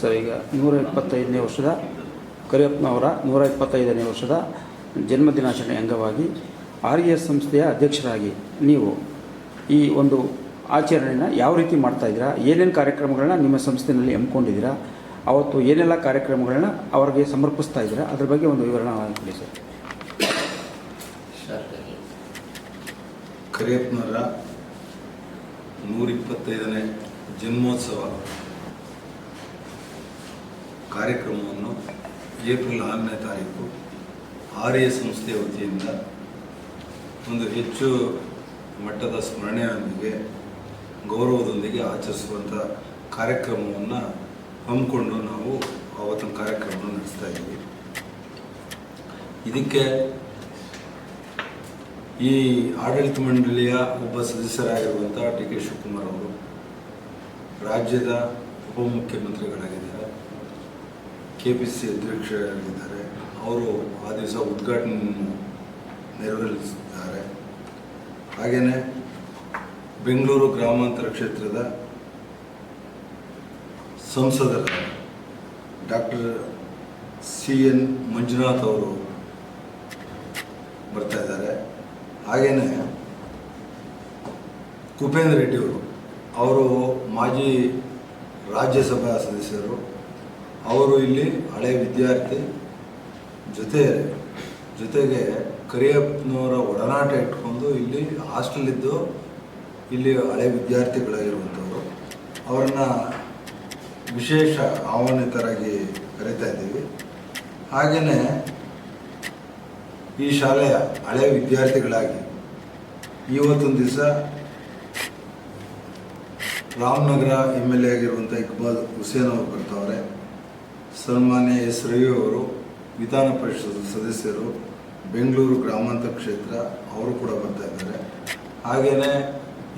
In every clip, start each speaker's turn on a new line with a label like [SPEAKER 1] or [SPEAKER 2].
[SPEAKER 1] Sir ಈಗ ನೂರ ಇಪ್ಪತ್ತೈದನೇ ವರ್ಷದ ಕರಿಯಪ್ಪನವರ ನೂರ ಇಪ್ಪತ್ತೈದನೇ ವರ್ಷದ ಜನ್ಮದಿನಾಚರಣೆ ಅಂಗವಾಗಿ ಆರ್ ಎಸ್ ಸಂಸ್ಥೆಯ ಅಧ್ಯಕ್ಷರಾಗಿ ನೀವು ಈ ಒಂದು ಆಚರಣೆಯನ್ನು ಯಾವ ರೀತಿ ಮಾಡ್ತಾ ಇದ್ದೀರಾ? ಏನೇನು ಕಾರ್ಯಕ್ರಮಗಳನ್ನ ನಿಮ್ಮ ಸಂಸ್ಥೆಯಲ್ಲಿ ಹಮ್ಮಿಕೊಂಡಿದ್ದೀರಾ? ಅವತ್ತು ಏನೆಲ್ಲ ಕಾರ್ಯಕ್ರಮಗಳನ್ನ ಅವರಿಗೆ ಸಮರ್ಪಿಸ್ತಾ ಇದ್ದೀರಾ? ಅದ್ರ ಬಗ್ಗೆ ಒಂದು ವಿವರಣೆ ಕೊಡಿ ಸರ್.
[SPEAKER 2] ಕರಿಯಪ್ಪನವರ ನೂರಿಪ್ಪತ್ತೈದನೇ ಜನ್ಮೋತ್ಸವ. ಕಾರ್ಯಕ್ರಮವನ್ನು ಏಪ್ರಿಲ್ ಆರನೇ ತಾರೀಕು ಆರ್ ಎ ಸಂಸ್ಥೆಯ ವತಿಯಿಂದ ಒಂದು ಹೆಚ್ಚು ಮಟ್ಟದ ಸ್ಮರಣೆಯೊಂದಿಗೆ, ಗೌರವದೊಂದಿಗೆ ಆಚರಿಸುವಂಥ ಕಾರ್ಯಕ್ರಮವನ್ನು ಹಮ್ಮಿಕೊಂಡು ನಾವು ಆವತ್ತಿನ ಕಾರ್ಯಕ್ರಮವನ್ನು ನಡೆಸ್ತಾ ಇದ್ದೀವಿ. ಇದಕ್ಕೆ ಈ ಆಡಳಿತ ಮಂಡಳಿಯ ಒಬ್ಬ ಸದಸ್ಯರಾಗಿರುವಂಥ ಡಿ ಕೆ ಶಿವಕುಮಾರ್ ಅವರು ರಾಜ್ಯದ ಉಪಮುಖ್ಯಮಂತ್ರಿಗಳಾಗಿದ್ದಾರೆ ಕೆ ಪಿ ಸಿ ಅಧ್ಯಕ್ಷರಾಗಿದ್ದಾರೆ. ಅವರು ಆ ದಿವಸ ಉದ್ಘಾಟನೆಯನ್ನು ನೆರವೇರಿಸಿದ್ದಾರೆ. ಹಾಗೆಯೇ ಬೆಂಗಳೂರು ಗ್ರಾಮಾಂತರ ಕ್ಷೇತ್ರದ ಸಂಸದರ ಡಾಕ್ಟರ್ ಸಿ ಎನ್ ಮಂಜುನಾಥ್ ಅವರು ಬರ್ತಾ ಇದ್ದಾರೆ. ಹಾಗೆಯೇ ಕುಪೇಂದ್ರ ರೆಡ್ಡಿ ಅವರು ಅವರು ಮಾಜಿ ರಾಜ್ಯಸಭಾ ಸದಸ್ಯರು ಅವರು ಇಲ್ಲಿ ಹಳೆ ವಿದ್ಯಾರ್ಥಿ ಜೊತೆ, ಜೊತೆಗೆ ಕರಿಯಪ್ಪನವರ ಒಡನಾಟ ಇಟ್ಕೊಂಡು ಇಲ್ಲಿ ಹಾಸ್ಟೆಲಿದ್ದು ಇಲ್ಲಿ ಹಳೆ ವಿದ್ಯಾರ್ಥಿಗಳಾಗಿರುವಂಥವ್ರು. ಅವರನ್ನು ವಿಶೇಷ ಆಹ್ವಾನಿತರಾಗಿ ಕರಿತಾ ಇದ್ದೀವಿ. ಹಾಗೆಯೇ ಈ ಶಾಲೆಯ ಹಳೆ ವಿದ್ಯಾರ್ಥಿಗಳಾಗಿ ಇವತ್ತೊಂದು ದಿವಸ ರಾಮನಗರ ಎಂ ಎಲ್ ಎ ಆಗಿರುವಂಥ ಇಕ್ಬಾಲ್ ಹುಸೇನ್ ಅವರು ಬರ್ತಾವ್ರೆ. ಸನ್ಮಾನ್ಯ ಎಸ್ ರವಿ ಅವರು ವಿಧಾನ ಪರಿಷತ್ ಸದಸ್ಯರು, ಬೆಂಗಳೂರು ಗ್ರಾಮಾಂತರ ಕ್ಷೇತ್ರ, ಅವರು ಕೂಡ ಬರ್ತಾ ಇದ್ದಾರೆ. ಹಾಗೆಯೇ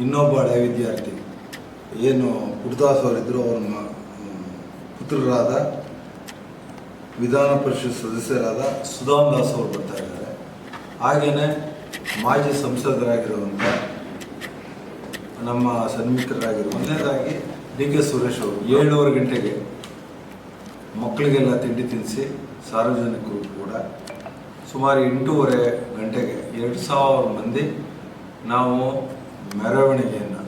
[SPEAKER 2] ಇನ್ನೊಬ್ಬ ಹಳೆ ವಿದ್ಯಾರ್ಥಿ, ಏನು ಗುರುದಾಸ್ ಅವರಿದ್ದರು ಅವರ ಪುತ್ರರಾದ ವಿಧಾನ ಪರಿಷತ್ ಸದಸ್ಯರಾದ ಸುಧಾಮ್ ದಾಸ್ ಅವರು ಬರ್ತಾ ಇದ್ದಾರೆ. ಹಾಗೆಯೇ ಮಾಜಿ ಸಂಸದರಾಗಿರುವಂಥ ನಮ್ಮ ಸನ್ಮಿತ್ರರಾಗಿರುವ ಮೊದಲನೇದಾಗಿ ಡಿ ಕೆ ಸುರೇಶ್ ಅವರು, ಏಳುವರೆ ಗಂಟೆಗೆ ಮಕ್ಕಳಿಗೆಲ್ಲ ತಿಂಡಿ ತಿನ್ನಿಸಿ ಸಾರ್ವಜನಿಕರು ಕೂಡ ಸುಮಾರು ಎಂಟೂವರೆ ಗಂಟೆಗೆ ಎರಡು ಸಾವಿರ ಮಂದಿ ನಾವು ಮೆರವಣಿಗೆಯನ್ನು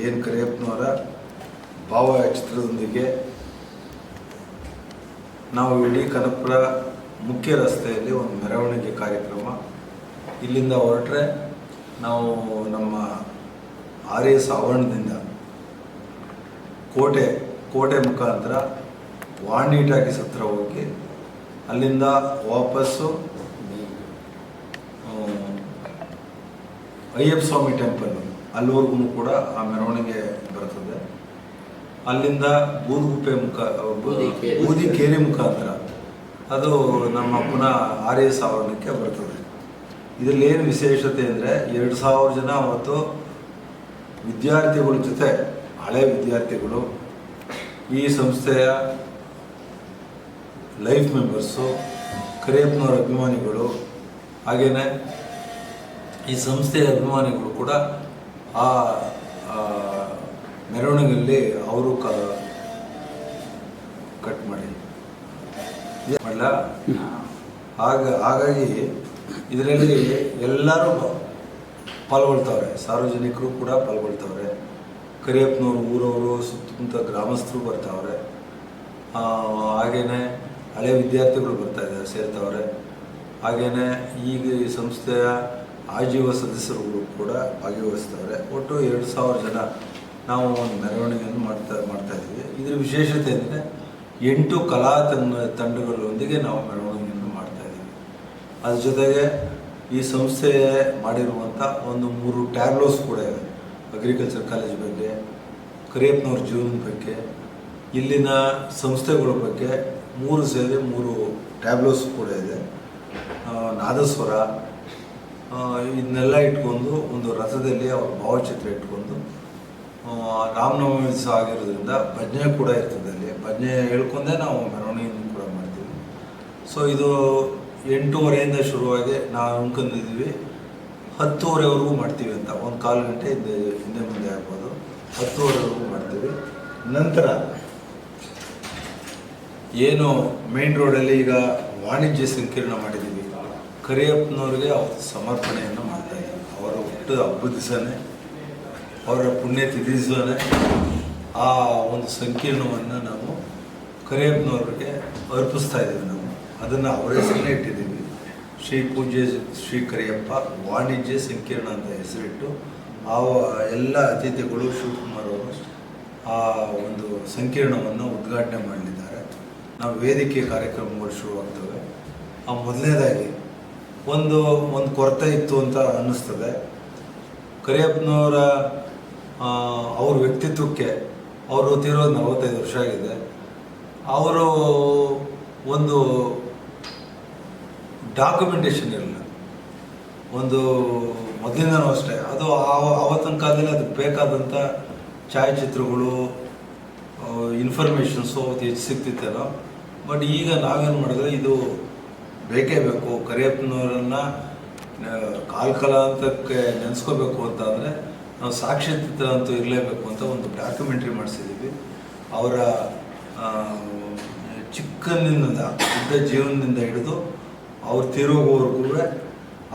[SPEAKER 2] ಏನು ಕರಿಯಪ್ಪನವರ ಭಾವಚಿತ್ರದೊಂದಿಗೆ ನಾವು ಇಡೀ ಕನಕಪುರ ಮುಖ್ಯ ರಸ್ತೆಯಲ್ಲಿ ಒಂದು ಮೆರವಣಿಗೆ ಕಾರ್ಯಕ್ರಮ ಇಲ್ಲಿಂದ ಹೊರಟ್ರೆ ನಾವು ನಮ್ಮ ಆರ್ಯ ಎಸ್ ಆವರಣದಿಂದ ಕೋಟೆ ಕೋಟೆ ಮುಖಾಂತರ ವಾಣಿ ಟಾಕೀಸ್ ಹತ್ರ ಹೋಗಿ ಅಲ್ಲಿಂದ ವಾಪಸ್ಸು ಅಯ್ಯಪ್ಪ ಸ್ವಾಮಿ ಟೆಂಪಲ್ ಅಲ್ಲಿವರೆಗೂ ಕೂಡ ಆ ಮೆರವಣಿಗೆ ಬರ್ತದೆ ಅಲ್ಲಿಂದ ಬೂದುಗುಪ್ಪೆ ಮುಖ
[SPEAKER 3] ಬೂದಿಕೇರಿ.
[SPEAKER 2] ಮುಖಾಂತರ ಅದು ನಮ್ಮ ಪುನಃ ಆರ್ಯ ಸಾವರಣಕ್ಕೆ ಬರ್ತದೆ ಇದರಲ್ಲಿ ಏನು ವಿಶೇಷತೆ ಅಂದರೆ ಎರಡು ಸಾವಿರ ಜನ ಅವತ್ತು ವಿದ್ಯಾರ್ಥಿಗಳ ಜೊತೆ, ಹಳೆ ವಿದ್ಯಾರ್ಥಿಗಳು ಈ ಸಂಸ್ಥೆಯ ಲೈಫ್ ಮೆಂಬರ್ಸು ಕರಿಯಪ್ಪನವರ ಅಭಿಮಾನಿಗಳು ಹಾಗೆಯೇ ಈ ಸಂಸ್ಥೆಯ ಅಭಿಮಾನಿಗಳು ಕೂಡ ಆ ಮೆರವಣಿಗೆಯಲ್ಲಿ ಅವರು ಕ ಕಟ್ ಮಾಡಿ. ಮಾಡಲ? ಹಾಗ, ಹಾಗಾಗಿ ಇದರಲ್ಲಿ ಎಲ್ಲರೂ ಪಾಲ್ಗೊಳ್ತಾವ್ರೆ. ಸಾರ್ವಜನಿಕರು ಕೂಡ ಪಾಲ್ಗೊಳ್ತಾವ್ರೆ. ಕರಿಯಪ್ಪನವರು ಊರವರು ಸುತ್ತಮುತ್ತ ಗ್ರಾಮಸ್ಥರು ಬರ್ತಾವ್ರೆ. ಹಾಗೆಯೇ ಹಳೆ ವಿದ್ಯಾರ್ಥಿಗಳು ಬರ್ತಾ ಇದ್ದಾರೆ, ಸೇರ್ತವ್ರೆ. ಹಾಗೇನೆ ಈಗ ಈ ಸಂಸ್ಥೆಯ ಆಜೀವ ಸದಸ್ಯರುಗಳು ಕೂಡ ಭಾಗವಹಿಸ್ತಾರೆ ಒಟ್ಟು ಎರಡು ಸಾವಿರ ಜನ ನಾವು ಒಂದು ಮೆರವಣಿಗೆಯನ್ನು ಮಾಡ್ತಾ ಮಾಡ್ತಾ ಇದ್ದೀವಿ. ಇದರ ವಿಶೇಷತೆ ಅಂದರೆ ಎಂಟು ಕಲಾ ತಂಡ, ತಂಡಗಳೊಂದಿಗೆ ನಾವು ಮೆರವಣಿಗೆಯನ್ನು ಮಾಡ್ತಾ ಇದ್ದೀವಿ. ಅದ್ರ ಜೊತೆಗೆ ಈ ಸಂಸ್ಥೆ ಮಾಡಿರುವಂಥ ಒಂದು ಮೂರು ಟ್ಯಾಬ್ಲೋಸ್ ಕೂಡ ಇವೆ. ಅಗ್ರಿಕಲ್ಚರ್ ಕಾಲೇಜ್ ಬಗ್ಗೆ ಕರಿಯಪ್ಪನವ್ರ ಜೀವನದ ಬಗ್ಗೆ, ಇಲ್ಲಿನ ಸಂಸ್ಥೆಗಳ ಬಗ್ಗೆ ಮೂರು ಸೇರಿ ಮೂರು ಟ್ಯಾಬ್ಲೋಸ್ ಕೂಡ ಇದೆ. ನಾದಸ್ವರ ಇದನ್ನೆಲ್ಲ ಇಟ್ಕೊಂಡು ಒಂದು ರಥದಲ್ಲಿ ಅವ್ರ ಭಾವಚಿತ್ರ ಇಟ್ಕೊಂಡು ರಾಮನವಮಿ ದಿವಸ ಆಗಿರೋದ್ರಿಂದ ಭಜನೆ ಕೂಡ ಇರ್ತದೆ ಅಲ್ಲಿ. ಭಜನೆ ಹೇಳ್ಕೊಂಡೇ ನಾವು ಮೆರವಣಿಗೆಯನ್ನು ಕೂಡ ಮಾಡ್ತೀವಿ. ಸೊ ಇದು ಎಂಟೂವರೆಯಿಂದ ಶುರುವಾಗಿ ನಾವು ಉಣ್ಕೊಂಡಿದ್ದೀವಿ ಹತ್ತುವರೆವರೆಗೂ ಮಾಡ್ತೀವಿ ಅಂತ. ಒಂದು ಕಾಲು ಗಂಟೆ ಹಿಂದೆ ಹಿಂದೆ ಮುಂದೆ ಆಗ್ಬೋದು. ಹತ್ತುವರೆವರೆಗೂ ಮಾಡ್ತೀವಿ. ನಂತರ ಏನು ಮೇನ್ ರೋಡಲ್ಲಿ ಈಗ ವಾಣಿಜ್ಯ ಸಂಕೀರ್ಣ ಮಾಡಿದ್ದೀವಿ. ಕರಿಯಪ್ಪನವ್ರಿಗೆ ಅವತ್ತು ಸಮರ್ಪಣೆಯನ್ನು ಮಾಡ್ತಾ ಇದ್ದೀವಿ. ಅವರ ಹುಟ್ಟು ಹಬ್ಬದ ದಿವಸನೇ, ಅವರ ಪುಣ್ಯತಿಥಿ ದಿವಸನೇ ಆ ಒಂದು ಸಂಕೀರ್ಣವನ್ನು ನಾವು ಕರಿಯಪ್ಪನವ್ರಿಗೆ ಅರ್ಪಿಸ್ತಾ ಇದ್ದೀವಿ ನಾವು. ಅದನ್ನು ಅವರ ಹೆಸರನ್ನೇ ಇಟ್ಟಿದ್ದೀವಿ. ಶ್ರೀ ಪೂಜ್ಯ ಶ್ರೀ ಕರಿಯಪ್ಪ ವಾಣಿಜ್ಯ ಸಂಕೀರ್ಣ ಅಂತ ಹೆಸರಿಟ್ಟು ಆ ಎಲ್ಲ ಅತಿಥಿಗಳು ಶಿವಕುಮಾರ್ ಅವರು ಆ ಒಂದು ಸಂಕೀರ್ಣವನ್ನು ಉದ್ಘಾಟನೆ ಮಾಡಲಿದ್ದಾರೆ. ನಾವು ವೇದಿಕೆ ಕಾರ್ಯಕ್ರಮಗಳು ಶುರುವಾಗ್ತವೆ ಆ ಮೊದಲನೇದಾಗಿ ಒಂದು ಒಂದು ಕೊರತೆ ಇತ್ತು ಅಂತ ಅನ್ನಿಸ್ತದೆ. ಕರಿಯಪ್ಪನವರ ಅವ್ರ ವ್ಯಕ್ತಿತ್ವಕ್ಕೆ ಅವರು ತೀರೋದು ನಲವತ್ತೈದು ವರ್ಷ ಆಗಿದೆ. ಅವರು ಒಂದು ಡಾಕ್ಯುಮೆಂಟೇಷನ್ ಇರಲಿಲ್ಲ. ಒಂದು ಮೊದಲಿಂದನೂ ಅಷ್ಟೇ. ಅದು ಆವ- ಆವತ್ತಿನ ಕಾಲದಲ್ಲಿ ಅದಕ್ಕೆ ಬೇಕಾದಂಥ ಛಾಯಾಚಿತ್ರಗಳು ಇನ್ಫಾರ್ಮೇಷನ್ಸು ಅವತ್ತು ಹೆಚ್ಚು ಸಿಗ್ತಿತ್ತೇನೋ. ಬಟ್ ಈಗ ನಾವೇನು ಮಾಡಿದ್ರೆ ಇದು ಬೇಕೇ ಬೇಕು. ಕರಿಯಪ್ಪನವರನ್ನ ಕಾಲ್ ಕಾಲ್ಕಲ ಅಂತಕ್ಕೆ ನೆನೆಸ್ಕೋಬೇಕು ಅಂತ ಅಂದರೆ ನಾವು ಸಾಕ್ಷ್ಯಚಿತ್ರ ಅಂತೂ ಇರಲೇಬೇಕು ಅಂತ ಒಂದು ಡಾಕ್ಯುಮೆಂಟ್ರಿ ಮಾಡಿಸಿದ್ದೀವಿ ಅವರ ಚಿಕ್ಕನಿಂದ ಇದ್ದ ಜೀವನದಿಂದ ಹಿಡಿದು ಅವ್ರು ತೀರೋಗೋವರೆಗೂ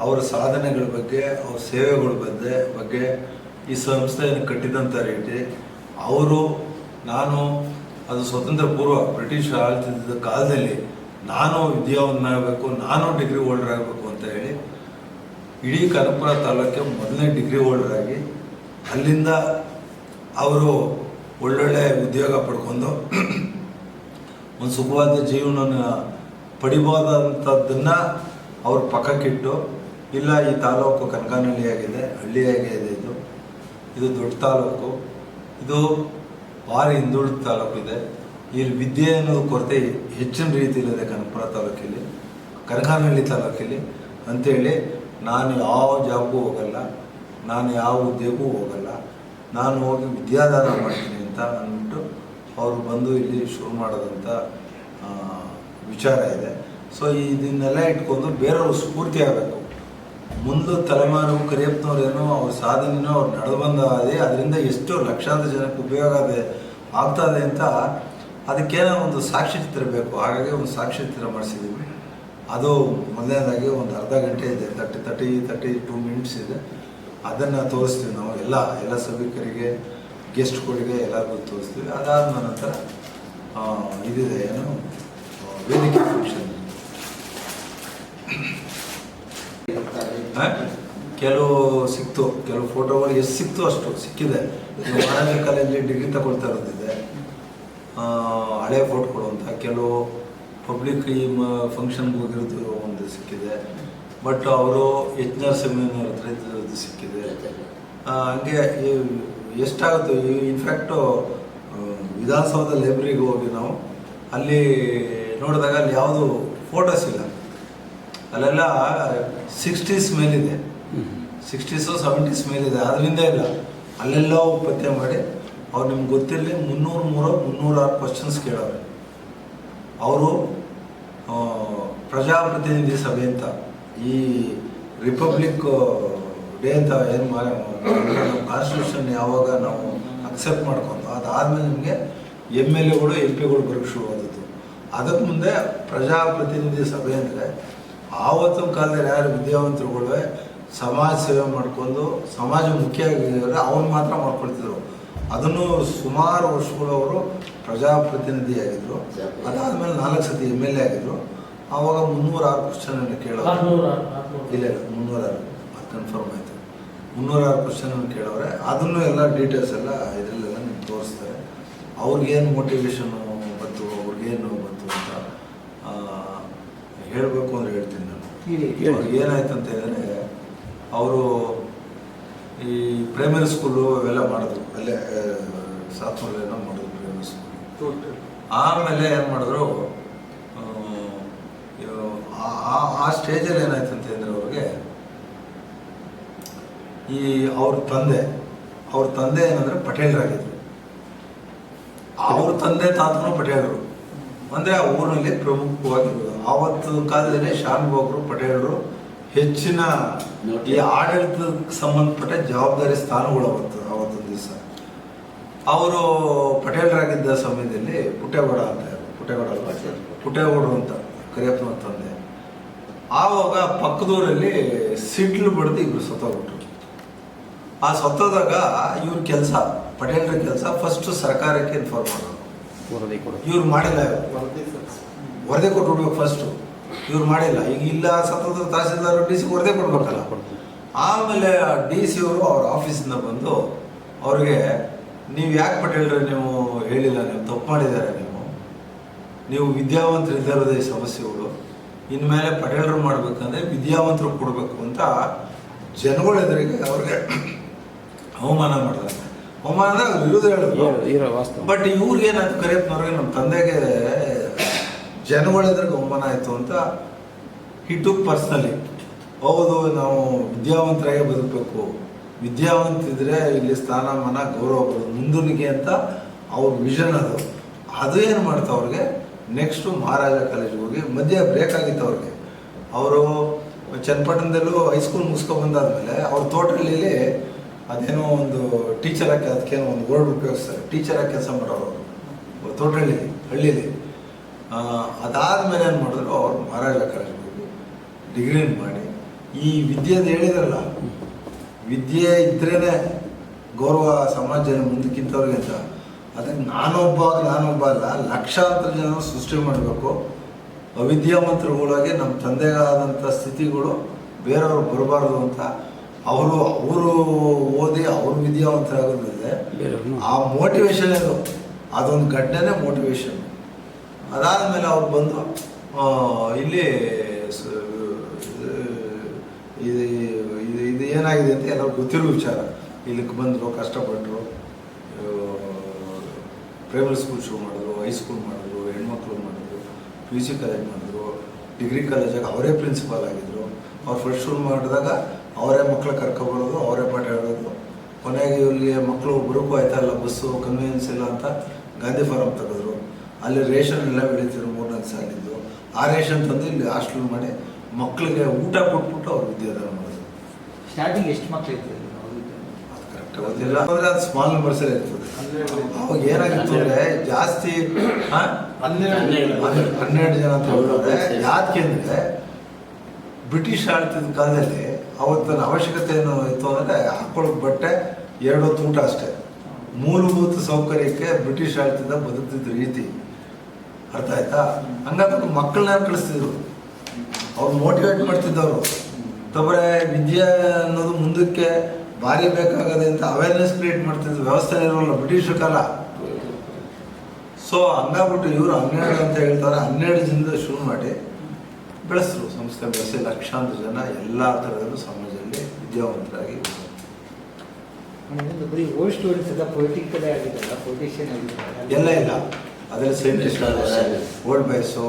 [SPEAKER 2] ಅವರ ಸಾಧನೆಗಳ ಬಗ್ಗೆ, ಅವ್ರ ಸೇವೆಗಳ ಬಗ್ಗೆ ಬಗ್ಗೆ ಈ ಸಂಸ್ಥೆಯನ್ನು ಕಟ್ಟಿದಂಥ ರೀತಿ. ಅವರು, ನಾನು ಅದು ಸ್ವತಂತ್ರ ಪೂರ್ವ ಬ್ರಿಟಿಷ್ ಆಳ್ತಿದ್ದ ಕಾಲದಲ್ಲಿ ನಾನು ವಿದ್ಯಾವಂತನಾಗಬೇಕು, ನಾನು ಡಿಗ್ರಿ ಹೋಲ್ಡರ್ ಆಗಬೇಕು ಅಂತ ಹೇಳಿ ಇಡೀ ಕನಕಪುರ ತಾಲೂಕಿಗೆ ಮೊದಲನೇ ಡಿಗ್ರಿ ಹೋಲ್ಡರ್ ಆಗಿ ಅಲ್ಲಿಂದ ಅವರು ಒಳ್ಳೊಳ್ಳೆ ಉದ್ಯೋಗ ಪಡ್ಕೊಂಡು ಒಂದು ಸುಖವಾದ ಜೀವನ ಪಡಿಬೋದಂಥದ್ದನ್ನು ಅವ್ರ ಪಕ್ಕಕ್ಕಿಟ್ಟು, ಇಲ್ಲ ಈ ತಾಲೂಕು ಕನಕಾನಹಳ್ಳಿ ಆಗಿದೆ ಹಳ್ಳಿಯಾಗಿದೆ ಇದು ಇದು ದೊಡ್ಡ ತಾಲೂಕು, ಇದು ಭಾರಿ ಹಿಂದುಳಿದ ತಾಲೂಕು ಇದೆ. ಇಲ್ಲಿ ವಿದ್ಯೆ ಅನ್ನೋ ಕೊರತೆ ಹೆಚ್ಚಿನ ರೀತಿಯಲ್ಲಿದೆ ಕನಕಪುರ ತಾಲೂಕಲ್ಲಿ, ಕನಕನಹಳ್ಳಿ ತಾಲೂಕಲ್ಲಿ. ಅಂತೇಳಿ ನಾನು ಯಾವ ಜಾಬ್ಗೂ ಹೋಗಲ್ಲ, ನಾನು ಯಾವ ಉದ್ಯೋಗಕ್ಕೂ ಹೋಗಲ್ಲ. ನಾನು ಹೋಗಿ ವಿದ್ಯಾದಾನ ಮಾಡ್ತೀನಿ ಅಂತ ಅಂದ್ಬಿಟ್ಟು ಅವರು ಬಂದು ಇಲ್ಲಿ ಶುರು ಮಾಡೋದಂಥ ವಿಚಾರ ಇದೆ. ಸೊ ಇದನ್ನೆಲ್ಲ ಇಟ್ಕೊಂಡು ಬೇರೆಯವರು ಸ್ಫೂರ್ತಿ ಆಗಬೇಕು. ಮುಂದೆ ತಲೆಮಾರು ಕರಿಯಪ್ಪನವ್ರೇನೋ ಅವ್ರ ಸಾಧನೆನೋ ಅವ್ರು ನಡೆದು ಬಂದ ಅದರಿಂದ ಎಷ್ಟು ಲಕ್ಷಾಂತರ ಜನಕ್ಕೆ ಉಪಯೋಗ ಅದೇ ಆಗ್ತದೆ ಅಂತ ಅದಕ್ಕೇನೋ ಒಂದು ಸಾಕ್ಷ್ಯಚಿತ್ರ ಬೇಕು. ಹಾಗಾಗಿ ಒಂದು ಸಾಕ್ಷ್ಯಚಿತ್ರ ಮಾಡಿಸಿದ್ದೀವಿ ಅದು ಮೊದಲನೇದಾಗಿ ಒಂದು ಅರ್ಧ ಗಂಟೆ ಇದೆ. Thirty thirty thirty two minutes ಇದೆ. ಅದನ್ನು ತೋರಿಸ್ತೀವಿ ನಾವು ಎಲ್ಲ ಎಲ್ಲ ಸಭಿಕರಿಗೆ ಗೆಸ್ಟ್ಗಳಿಗೆ ಎಲ್ಲರಿಗೂ ತೋರಿಸ್ತೀವಿ. ಅದಾದ ನಂತರ ಇದಿದೆ ಏನು ವೇದಿಕೆ ಫಂಕ್ಷನ್ ಕೆಲವು ಸಿಕ್ತು. ಕೆಲವು ಫೋಟೋಗಳು ಎಷ್ಟು ಸಿಕ್ತು ಅಷ್ಟು ಸಿಕ್ಕಿದೆ. ಮಹಾರಾಜ ಕಾಲೇಜಲ್ಲಿ ಡಿಗ್ರಿ ತಗೊಳ್ತಾ ಇರೋದಿದೆ. ಹಳೆ ಫೋಟೋ ಕೊಡುವಂತ ಕೆಲವು ಪಬ್ಲಿಕ್ ಈ ಫಂಕ್ಷನ್ಗೆ ಹೋಗಿರೋದು ಒಂದು ಸಿಕ್ಕಿದೆ. ಬಟ್ ಅವರು ಯಜ್ಞ ಸೆಮಿನಾರ್ ಹತ್ರ ಇದ್ದಿದ್ದು ಸಿಕ್ಕಿದೆ. ಹಂಗೆ ಎಷ್ಟಾಗುತ್ತೆ? ಇನ್ಫ್ಯಾಕ್ಟು ವಿಧಾನಸೌಧ ಲೈಬ್ರರಿಗೆ ಹೋಗಿ ನಾವು ಅಲ್ಲಿ ನೋಡಿದಾಗ ಅಲ್ಲಿ ಯಾವುದು ಫೋಟೋಸ್ ಇಲ್ಲ. ಅಲ್ಲೆಲ್ಲ ಸಿಕ್ಸ್ಟೀಸ್ ಮೇಲಿದೆ. ಸಿಕ್ಸ್ಟೀಸು ಸೆವೆಂಟೀಸ್ ಮೇಲಿದೆ. ಅದರಿಂದ ಇಲ್ಲ. ಅಲ್ಲೆಲ್ಲ ಪತ್ತೆ ಮಾಡಿ ಅವ್ರು ನಿಮ್ಗೆ ಗೊತ್ತಿರಲಿ ಮುನ್ನೂರು, ಮೂರು ಮುನ್ನೂರ ಆರು ಕ್ವಶನ್ಸ್ ಕೇಳೋರು. ಅವರು ಪ್ರಜಾಪ್ರತಿನಿಧಿ ಸಭೆ ಅಂತ ಈ ರಿಪಬ್ಲಿಕ್ ಡೇ ಅಂತ ಏನು ನಮ್ಮ ಕಾನ್ಸ್ಟಿಟ್ಯೂಷನ್ ಯಾವಾಗ ನಾವು ಅಕ್ಸೆಪ್ಟ್ ಮಾಡ್ಕೊಂಡು ಅದಾದಮೇಲೆ ನಿಮಗೆ ಎಂ ಎಲ್ ಎಗಳು ಎಂ ಪಿಗಳು ಬರೋಕ್ಕೆ ಶುರುವಾದದ್ದು ಅದಕ್ಕೆ ಮುಂದೆ ಪ್ರಜಾಪ್ರತಿನಿಧಿ ಸಭೆ ಅಂದರೆ ಆವತ್ತಿನ ಕಾಲದಲ್ಲಿ ಯಾರು ವಿದ್ಯಾವಂತರುಗಳು ಸಮಾಜ ಸೇವೆ ಮಾಡಿಕೊಂಡು ಸಮಾಜ ಮುಖ್ಯ ಆಗಿದ್ದಾರೆ ಅವನು ಮಾತ್ರ ಮಾಡ್ಕೊಳ್ತಿದ್ರು. ಅದನ್ನು ಸುಮಾರು ವರ್ಷಗಳು ಅವರು ಪ್ರಜಾಪ್ರತಿನಿಧಿ ಆಗಿದ್ರು ಅದಾದಮೇಲೆ ನಾಲ್ಕು ಸತಿ ಎಂ ಎಲ್ ಎ ಆಗಿದ್ರು. ಆವಾಗ ಮುನ್ನೂರ ಆರು ಕೇಳೋರು. ಇಲ್ಲ ಇಲ್ಲ ಮುನ್ನೂರ ಆರು ಅದು ಕನ್ಫರ್ಮ್ ಆಯಿತು. ಮುನ್ನೂರಾರು ಆರು ಕ್ವಶನ್ ಕೇಳೋರೆ. ಅದನ್ನು ಎಲ್ಲ ಡೀಟೇಲ್ಸ್ ಎಲ್ಲ ಇದರಲ್ಲೆಲ್ಲ ನಿಮ್ಗೆ ತೋರಿಸ್ತಾರೆ. ಅವ್ರಿಗೇನು ಮೋಟಿವೇಶನು ಬಂತು ಅವ್ರಿಗೇನು ಬಂತು ಅಂತ ಹೇಳಬೇಕು ಅಂದ್ರೆ ಹೇಳ್ತೀನಿ ನಾನು
[SPEAKER 3] ಹೇಳಿ.
[SPEAKER 2] ಅವ್ರಿಗೆ ಏನಾಯ್ತು ಅಂತ ಹೇಳಿದ್ರೆ ಅವರು ಈ ಪ್ರೈಮರಿ ಸ್ಕೂಲು ಅವೆಲ್ಲ ಮಾಡಿದ್ರು. ಅಲ್ಲೇ ಸಾತ್ಮೂರಲ್ಲೇನೋ ಮಾಡಿದ್ರು ಪ್ರೈಮರಿ ಸ್ಕೂಲ್ ಆಮೇಲೆ ಏನು ಮಾಡಿದ್ರು ಆ, ಸ್ಟೇಜಲ್ಲಿ ಏನಾಯ್ತು ಅಂತ ಹೇಳಿದ್ರೆ ಅವ್ರಿಗೆ ಈ ಅವ್ರ ತಂದೆ ಅವ್ರ ತಂದೆ ಏನಂದ್ರೆ ಪಟೇಲ್ರಾಗಿದ್ರು. ಅವ್ರ ತಂದೆ ತಾತನು ಪಟೇಲರು. ಅಂದರೆ ಆ ಊರಿನಲ್ಲಿ ಪ್ರಮುಖವಾಗಿ ಆವತ್ತು ಕಾಲದಲ್ಲಿ ಶಾನುಭೋಗರು ಪಟೇಲರು ಹೆಚ್ಚಿನ ಈ ಆಡಳಿತಕ್ಕೆ ಸಂಬಂಧಪಟ್ಟ ಜವಾಬ್ದಾರಿ ಸ್ಥಾನಗಳು ಅವತ್ತು ಆವತ್ತೊಂದು ದಿವಸ. ಅವರು ಪಟೇಲರಾಗಿದ್ದ ಸಮಯದಲ್ಲಿ ಪುಟ್ಟೇಗೌಡ ಅಂತ. ಪುಟ್ಟೇಗೌಡ? ಪುಟ್ಟೇಗೌಡರು ಅಂತ ಕರಿಯಪ್ಪನ ತಂದೆ. ಆವಾಗ ಪಕ್ಕದೂರಲ್ಲಿ ಸಿಡ್ಲು ಬಡ್ದು ಇಬ್ರು ಸತ್ತೋಗ್ಬಿಟ್ರು. ಆ ಸತ್ತೋದಾಗ ಇವ್ರ ಕೆಲಸ ಪಟೇಲರ ಕೆಲಸ ಫಸ್ಟ್ ಸರ್ಕಾರಕ್ಕೆ ಇನ್ಫಾರ್ಮ್ ಮಾಡೋದು. ಇವ್ರು ಮಾಡಿಲ್ಲ. ವರದಿ ಕೊಟ್ಬಿಡ್ಬೇಕು ಫಸ್ಟು ಇವ್ರು ಮಾಡಿಲ್ಲ. ಈಗ ಇಲ್ಲ ಸ್ವತಂತ್ರ ತಹಸೀಲ್ದಾರ್ ಡಿ ಸಿ ವರದಿ ಕೊಡ್ಬೇಕಲ್ಲ. ಆಮೇಲೆ ಡಿ ಸಿ ಅವರು ಅವ್ರ ಆಫೀಸಿಂದ ಬಂದು ಅವ್ರಿಗೆ ನೀವು ಯಾಕೆ ಪಟೇಲ್ರೆ ನೀವು ಹೇಳಿಲ್ಲ ನೀವು ತಪ್ಪು ಮಾಡಿದ್ದಾರೆ ನೀವು. ನೀವು ವಿದ್ಯಾವಂತರು ಈ ಸಮಸ್ಯೆಗಳು. ಇನ್ಮೇಲೆ ಪಟೇಲರು ಮಾಡಬೇಕಂದ್ರೆ ವಿದ್ಯಾವಂತರು ಕೊಡಬೇಕು ಅಂತ ಜನಗಳ ಎದುರಿಗೆ ಅವ್ರಿಗೆ ಅವಮಾನ ಮಾಡಿದ್ದಾರೆ ಅವಮಾನ ಅಂದ್ರೆ ಇರೋದು ವಿರುದ್ಧ ಹೇಳಿದ್ರು
[SPEAKER 1] ಇರೋ- ಇರೋ ವಾಸ್ತವ.
[SPEAKER 2] ಬಟ್ ಇವ್ರಿಗೆ ನಾನು ಕರೆಯಪ್ಪನವ್ರಿಗೆ ನಮ್ಮ ತಂದೆಗೆ ಜನಗಳ ಎದುರಿಗೆ ಅವಮಾನ ಆಯಿತು ಅಂತ ಹಿಟ್ಟು ಪರ್ಸ್ನಲಿ ಹೌದು ನಾವು ವಿದ್ಯಾವಂತರಾಗೆ ಬದುಕಬೇಕು. ವಿದ್ಯಾವಂತಿದ್ರೆ ಇಲ್ಲಿ ಸ್ಥಾನಮಾನ ಗೌರವ ಬರೋದು ಅಂತ ಅವ್ರ ವಿಷನ್ ಅದು. ಅದು ಏನು ಮಾಡ್ತಾ ಅವ್ರಿಗೆ? ನೆಕ್ಸ್ಟು ಮಹಾರಾಜ ಕಾಲೇಜಿಗೆ ಹೋಗಿ ಮಧ್ಯೆ ಬ್ರೇಕ್ ಆಗಿತ್ತು ಅವ್ರಿಗೆ. ಅವರು ಚನ್ನಪಟ್ಟಣದಲ್ಲೂ ಹೈಸ್ಕೂಲ್ ಮುಗಿಸ್ಕೊಂಡು ಬಂದಾದ್ಮೇಲೆ ಅವ್ರ ತೋಟಗಳಲ್ಲಿ ಅದೇನೋ ಒಂದು ಟೀಚರ್ ಆಗಿ ಅದಕ್ಕೇನೋ ಒಂದು ವರ್ಡ್ ಉಪಯೋಗಿಸ್ತಾರೆ. ಟೀಚರ್ ಆಗಿ ಕೆಲಸ ಮಾಡೋರು ತೋಟಹಳ್ಳಿ ಹಳ್ಳಿಲಿ. ಆ, ಅದಾದ್ಮೇಲೆ ಏನು ಮಾಡಿದ್ರು? ಅವ್ರು ಮಹಾರಾಜ ಕಳಿಸ್ಬೇಕು ಹೋಗಿ ಡಿಗ್ರಿನ ಮಾಡಿ. ಈ ವಿದ್ಯೆ ವಿದ್ಯೆದು ಹೇಳಿದ್ರಲ್ಲ ವಿದ್ಯೆ ಇದ್ರೇ ಗೌರವ ಸಮಾಜ ಮುಂದಕ್ಕಿಂತವ್ರಿಗೆ ಅಂತ. ಅದಕ್ಕೆ ನಾನೊಬ್ಬ ನಾನೊಬ್ಬ ಅಲ್ಲ ಲಕ್ಷಾಂತರ ಜನ ಸೃಷ್ಟಿ ಮಾಡಬೇಕು. ಅವಿದ್ಯಾವಂತರುಗಳಾಗಿ ನಮ್ಮ ತಂದೆಗಾದಂಥ ಸ್ಥಿತಿಗಳು ಬೇರೆಯವ್ರು ಬರಬಾರ್ದು ಅಂತ. ಅವರು ಅವರು ಓದಿ ಅವರು ವಿದ್ಯಾವಂತರಾಗೋದಿಲ್ಲ
[SPEAKER 1] ಬೇರೆಯವ್ರನ್ನು
[SPEAKER 2] ಆ ಮೋಟಿವೇಶನ್ ಅದು ಅದೊಂದು ಘಟನೆ ಮೋಟಿವೇಶನ್ ಅದಾದಮೇಲೆ ಅವ್ರು ಬಂದು ಇಲ್ಲಿ ಇದು ಇದು ಇದು ಏನಾಗಿದೆ ಅಂತ ಎಲ್ಲ ಗೊತ್ತಿರೋ ವಿಚಾರ. ಇಲ್ಲಿಗೆ ಬಂದರು ಕಷ್ಟಪಟ್ಟರು ಪ್ರೈಮರಿ ಸ್ಕೂಲ್ ಶುರು ಮಾಡಿದ್ರು ಹೈಸ್ಕೂಲ್ ಮಾಡಿದ್ರು, ಹೆಣ್ಮಕ್ಳು ಮಾಡಿದ್ರು ಪಿ ಸಿ ಕಾಲೇಜ್ ಮಾಡಿದ್ರು ಡಿಗ್ರಿ ಕಾಲೇಜಾಗ ಅವರೇ ಪ್ರಿನ್ಸಿಪಾಲ್ ಆಗಿದ್ರು. ಅವ್ರು ಫಸ್ಟ್ ಶುರು ಮಾಡಿದಾಗ ಅವರೇ ಮಕ್ಳು ಕರ್ಕೊಬರೋದು, ಅವರೇ ಪಾಠ ಹೇಳೋದು. ಕೊನೆಗೆ ಇವ್ರಿಗೆ ಮಕ್ಕಳು ಬರೋಕ್ಕೂ ಆಯ್ತಾ ಇಲ್ಲ, ಬಸ್ಸು ಕನ್ವೀನಿಯನ್ಸ್ ಇಲ್ಲ ಅಂತ ಗಾಂಧಿ ಫಾರಂ ತೆಗೆದ್ರು. ಅಲ್ಲಿ ರೇಷನ್ ಎಲ್ಲ ಬೆಳೀತಿದ್ರು ಮೂರ್ನಾಲ್ಕು ಸಾಲಿದ್ದು ಆ ರೇಷನ್ ತಂದು ಇಲ್ಲಿ ಹಾಸ್ಟೆಲ್ ಮಾಡಿ ಮಕ್ಕಳಿಗೆ ಊಟ ಕೊಟ್ಬಿಟ್ಟು ಅವ್ರು ವಿದ್ಯಾದಾನ ಮಾಡೋದು
[SPEAKER 3] ಸ್ಟಾರ್ಟಿಂಗ್ ಎಷ್ಟು ಮಕ್ಕಳು ಇರ್ತದೆ
[SPEAKER 2] ಅದು ಕರೆಕ್ಟ್ ಓದಿಲ್ಲ ಅಂದರೆ ಅದು ಸ್ಮಾಲ್ ನಂಬರ್ಸಲ್ಲಿ ಇರ್ತದೆ. ಅವಾಗ ಏನಾಗಿತ್ತು ಅಂದರೆ ಜಾಸ್ತಿ ಹಾ?
[SPEAKER 3] ಹನ್ನೆರಡು.
[SPEAKER 2] ಜನ ಅಂತ ಹೇಳಿದ್ರೆ ಯಾಕೆ ಅಂದರೆ ಬ್ರಿಟಿಷ್ ಆಳ್ತಿದ್ದ ಕಾಲದಲ್ಲಿ ಅವತ್ತಿನ ಅವಶ್ಯಕತೆ ಏನು ಇತ್ತು ಅಂದರೆ ಹಾಕೊಳ್ಳೋಕೆ ಬಟ್ಟೆ ಎರಡು ಹೊತ್ತು ಊಟ ಅಷ್ಟೇ. ಮೂಲಭೂತ ಸೌಕರ್ಯಕ್ಕೆ ಬ್ರಿಟಿಷ್ ಆಳ್ತಿದ್ದ ಬದುಕ್ತಿದ್ದ ರೀತಿ. ಅರ್ಥ ಆಯ್ತಾ? ಹಂಗಾದ್ರೆ ಮಕ್ಕಳನ್ನ ಕಳಿಸ್ತಿದ್ರು? ಅವ್ರು ಮೋಟಿವೇಟ್ ಮಾಡ್ತಿದ್ದವರು. ತಬರೆ ವಿದ್ಯೆ ಅನ್ನೋದು ಮುಂದಕ್ಕೆ ಬಾರಿ ಬೇಕಾಗದೆ ಅಂತ ಅವೇರ್ನೆಸ್ ಕ್ರಿಯೇಟ್ ಮಾಡ್ತಿದ್ರು ವ್ಯವಸ್ಥೆ ಇರೋಲ್ಲ ಬ್ರಿಟಿಷ್ ಕಾಲ. ಸೊ ಹಂಗಾಗ್ಬಿಟ್ಟು ಇವರು ಹನ್ನೆರಡು ಅಂತ ಹೇಳ್ತಾರೆ ಹನ್ನೆರಡು ಜನದ ಶುರು ಮಾಡಿ ಬೆಳೆಸಿದ್ರು ಸಂಸ್ಥೆ ಬೆಳೆಸಿ ಲಕ್ಷಾಂತರ ಜನ ಎಲ್ಲ ಥರದಲ್ಲೂ ಸಮಾಜದಲ್ಲಿ ವಿದ್ಯಾವಂತರಾಗಿ
[SPEAKER 3] ಎಲ್ಲ
[SPEAKER 2] ಇಲ್ಲ. ಅದರಲ್ಲಿ ಸೈಂಟಿಸ್ಟ್ ಆಗೋರೆ ಓಲ್ಡ್ ಬಾಯ್ಸು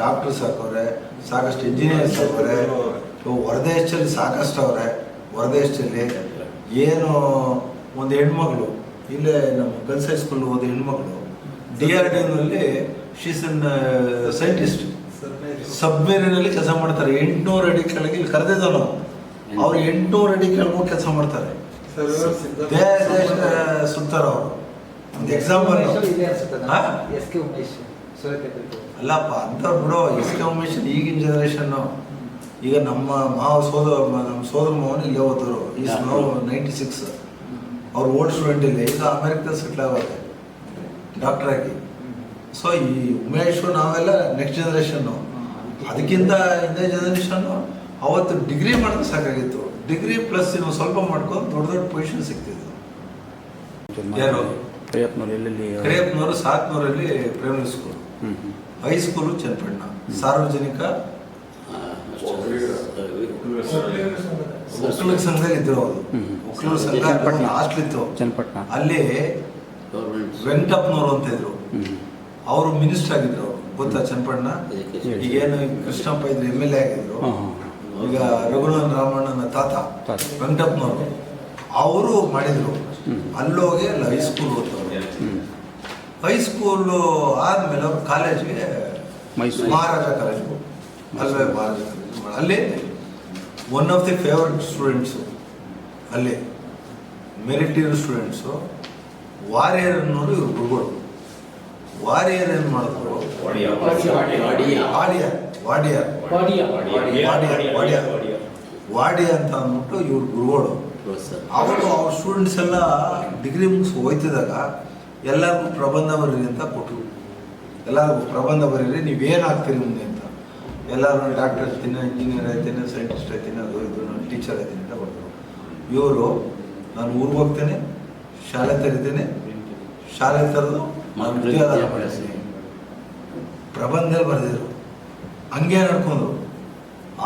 [SPEAKER 2] ಡಾಕ್ಟರ್ಸ್ ಹಾಕೋರೆ ಸಾಕಷ್ಟು ಇಂಜಿನಿಯರ್ಸ್ ಹಾಕೋರೆ ಹೊರದೇಶದಲ್ಲಿ ಸಾಕಷ್ಟು ಅವರೆ ಹೊರದೇಶದಲ್ಲಿ ಏನು ಒಂದು ಹೆಣ್ಮಗಳು ಇಲ್ಲೇ ನಮ್ಮ ಗರ್ಲ್ಸ್ ಹೈಸ್ಕೂಲ್ ಓದಿ ಹೆಣ್ಮಗಳು ಡಿ ಆರ್ ಡಿ ನಲ್ಲಿ ಶೀಸ್ ಅನ್ ಸೈಂಟಿಸ್ಟ್ ಸಬ್ಮೇರಿನಲ್ಲಿ ಕೆಲಸ ಮಾಡ್ತಾರೆ. ಎಂಟುನೂರು ಅಡಿ ಕೆಳಗೆ ಇಲ್ಲಿ ಕರೆದಿದ್ದಾವೆ ನಾವು ಅವ್ರು ಎಂಟುನೂರು ಅಡಿ ಕೆಳಗೂ ಕೆಲಸ ಮಾಡ್ತಾರೆ. ದೇಶ ಸುತ್ತಾರ ಅವರು. ಒಂದು ಎಕ್ಸಾಂಪಲ್
[SPEAKER 3] ಇದೆ ಅನ್ಸುತ್ತೆ
[SPEAKER 2] ಹಾ?
[SPEAKER 3] ಎಸ್ ಕೆ ಉಮೇಶ್ ಸೋಲಕಟ್ಟೆ
[SPEAKER 2] ಅಲ್ಲಪ್ಪ ಅಂಥವ್ರು ಬಿಡೋ ಎಸ್ ಕೆ ಉಮೇಶನ್ ಈಗಿನ ಜನರೇಷನ್ನು ಈಗ ನಮ್ಮ ಮಾವ ಸೋದರ ನಮ್ಮ ಸೋದರ ಮಾವನ ಇಲ್ಲೇ ಓದೋರು ಈಸ್ ನೋ ನೈಂಟಿ ಸಿಕ್ಸ್ ಅವ್ರು ಓಲ್ಡ್ ಸ್ಟೂಡೆಂಟ್ ಇಲ್ಲ ಈಗ ಅಮೆರಿಕದಲ್ಲಿ ಸೆಟ್ಲ್ ಆಗುತ್ತೆ ಡಾಕ್ಟರ್ ಆಗಿ. ಸೊ ಈ ಉಮೇಶು ನಾವೆಲ್ಲ ನೆಕ್ಸ್ಟ್ ಜನ್ರೇಷನ್ನು ಅದಕ್ಕಿಂತ ಹಿಂದೆ ಜನರೇಷನ್ನು ಅವತ್ತು ಡಿಗ್ರಿ ಮಾಡಿದ್ರೆ ಸಾಕಾಗಿತ್ತು. ಡಿಗ್ರಿ ಪ್ಲಸ್ ಇನ್ನು ಸ್ವಲ್ಪ ಮಾಡ್ಕೊಂಡು ದೊಡ್ಡ ದೊಡ್ಡ ಪೊಸಿಷನ್ ಸಿಗ್ತಿತ್ತು. ಯಾರು?
[SPEAKER 1] ಪ್ರಯತ್ನ ಎಲ್ಲೆಲ್ಲಿ
[SPEAKER 2] ಕರಿಯಪ್ಪನವರು ಸಾತ್ನೂರಲ್ಲಿ primary school. High school Channapatna ಸಾರ್ವಜನಿಕ ಒಕ್ಕಲಿಗ ಸಂಘ ಇದ್ರು ಅವರು. ಒಕ್ಕಲಿಗ ಸಂಘ
[SPEAKER 1] ಚನ್ನಪಟ್ಟಣ.
[SPEAKER 2] ಅಲ್ಲಿ ವೆಂಕಟಪ್ಪನವರು ಅಂತ ಇದ್ರು. ಅವರು ಮಿನಿಸ್ಟರ್ ಆಗಿದ್ರು ಅವರು. ಗೊತ್ತಾ ಚನ್ನಪಟ್ಟಣ? ಈಗೇನು ಕೃಷ್ಣಪ್ಪ ಇದ್ರು ಎಂ ಎಲ್ ಎ ಆಗಿದ್ರು. ಈಗ ರಘುನಾಥ್ ರಾಮಣ್ಣನ ತಾತ. ವೆಂಕಟಪ್ಪನವರು. ಅವರು ಮಾಡಿದ್ರು. ಅಲ್ಲೋಗಿ ಅಲ್ಲಿ ಹೈಸ್ಕೂಲ್ ಓದ್ತವ್ರು ಹೈಸ್ಕೂಲು ಆದ್ಮೇಲೆ ಅವ್ರು ಕಾಲೇಜ್ಗೆ
[SPEAKER 1] ಮೈಸೂರು.
[SPEAKER 2] ಮಹಾರಾಜ ಕಾಲೇಜ್ ಅಲ್ವೇ ಮಹಾರಾಜ ಕಾಲೇಜ್ ಅಲ್ಲಿ one of the favourite students ಅಲ್ಲಿ ಮೆರಿಟಿವ್ ಸ್ಟೂಡೆಂಟ್ಸು ವಾರಿಯರ್ ಅನ್ನೋರು ಇವ್ರು ಗುರುಗಳು ವಾರಿಯರ್ ಏನು ಮಾಡಿದ್ರು
[SPEAKER 4] ವಾಡಿಯ
[SPEAKER 2] ವಾಡಿಯರ್ ವಾಡಿಯರ್ ವಾಡಿಯ ಅಂತ ಅಂದ್ಬಿಟ್ಟು ಇವ್ರ ಗುರುಗಳು ಅವರು ಅವ್ರ ಸ್ಟೂಡೆಂಟ್ಸ್ ಎಲ್ಲ ಡಿಗ್ರಿ ಮುಗಿಸಿ ಹೋಯ್ತಿದಾಗ ಎಲ್ಲರಿಗೂ ಪ್ರಬಂಧ ಬರೀರಿ ಅಂತ ಕೊಟ್ಟರು ಎಲ್ಲರಿಗೂ ಪ್ರಬಂಧ ಬರೀರಿ ನೀವೇನು ಆಗ್ತೀರಿ ಮುಂದೆ ಅಂತ. ಎಲ್ಲರೂ ಡಾಕ್ಟರ್ ಆಗ್ತೀನಿ ಇಂಜಿನಿಯರ್ ಆಯ್ತೀನಿ ಸೈಂಟಿಸ್ಟ್ ಆಯ್ತೀನಿ, ಅದು ಇದು, ನಾನು ಟೀಚರ್ ಆಯ್ತೀನಿ ಅಂತ ಕೊಟ್ಟರು ಇವರು, ನಾನು ಊರಿಗೆ ಹೋಗ್ತೇನೆ, ಶಾಲೆ ತೆರಿತೇನೆ, ಶಾಲೆ ತೆರೆದು ಪ್ರಬಂಧ ಬರೆದಿದ್ರು. ಹಂಗೆ ನಡ್ಕೊಂಡ್ರು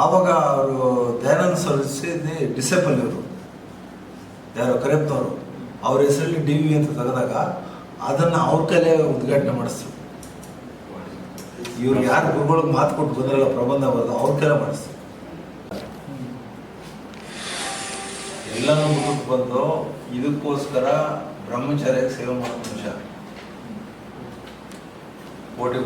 [SPEAKER 2] ಆವಾಗ ಅವರು ದಯಾನಂದ ಸರಸ್ವತಿ ಡಿಸೇಬಲ್ ಇವರು. ಯಾರು ಕರೆಪ್ತವರು ಅವ್ರ ಹೆಸರಲ್ಲಿ ಡಿ ವಿ ಅಂತ ತೆಗೆದಾಗ ಅದನ್ನು ಅವ್ರ ಕಲೆ ಉದ್ಘಾಟನೆ ಮಾಡಿಸ್ರು. ಇವ್ರು ಯಾರು ಗುರುಗಳಿಗೆ ಮಾತು ಕೊಟ್ಟು ಬಂದ್ರಲ್ಲ ಪ್ರಬಂಧ ಬರೋದು ಅವ್ರ ಕಲೆ ಮಾಡಿಸ್ರು. ಎಲ್ಲನೂ ಮುಂದಕ್ಕೆ ಬಂದು ಇದಕ್ಕೋಸ್ಕರ ಬ್ರಹ್ಮಚಾರ್ಯ ಸೇವೆ ಮಾಡೋ ಮನುಷ್ಯ ಕೋಟಿ